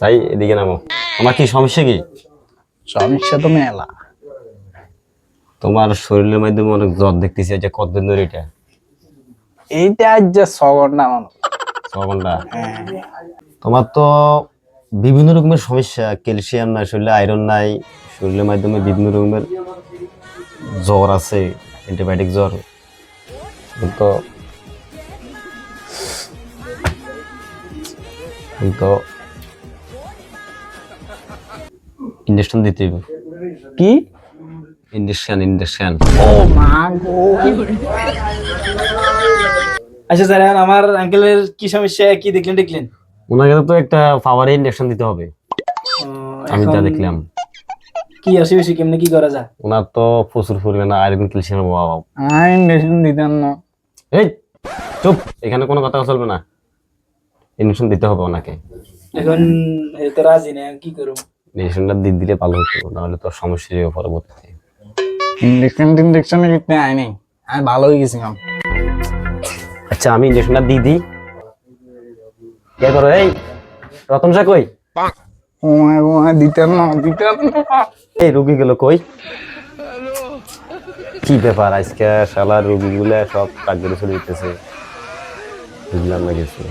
তাই এদিকে নামো। তোমার কি সমস্যা কি? সমস্যা তো মেলা। তোমার শরীরের মাধ্যমে অনেক জ্বর দেখতেছি যে কতদিন ধরে এটা? এইটা আজ যে ছ ঘণ্টা মানুষ ছ ঘণ্টা? তোমার তো বিভিন্ন রকমের সমস্যা ক্যালসিয়াম নাই শরীরে আয়রন নাই শরীরের মাধ্যমে বিভিন্ন রকমের জ্বর আছে অ্যান্টিবায়োটিক জ্বর। তো তো ইঞ্জেকশন দিতে হবে কি? ইঞ্জেকশন ইঞ্জেকশন ও মা গো। আচ্ছা স্যার আমার আঙ্কেলের কি সমস্যা কি দেখলেন দেখলেন? ওনাকে তো একটা পাওয়ারে ইঞ্জেকশন দিতে হবে। আমি যা দেখলাম। কি অসুবিধা কেমনে কি করা যায়? ওনার তো প্রচুর পরিমাণে আয়রন ক্যালসিয়ামের অভাব। ইঞ্জেকশন দিতাম না। এই চুপ! এখানে কোনো কথা চলবে না। ইঞ্জেকশন দিতে হবে ওনাকে। এখন তো রাজি নেই কি করব ইঞ্জেকশনটা দিয়ে দিলে ভালো হতো নাহলে তো সমস্যা হবে পরবর্তীতে। ইঞ্জেকশন টিনজেকশন কিনতে আয় নাই আমি ভালো হয়ে গেছিলাম আচ্ছা আমি ইঞ্জেকশনটা দিয়ে দিই। কে করো এই রতন শাহ কই? ও দিতাম না দিতাম না। এই রুগী গেল কই? কি ব্যাপার আজকে শালা রুগীগুলা সব কাজে চলে যেতেছে বুঝলাম না কিছু।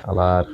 শালার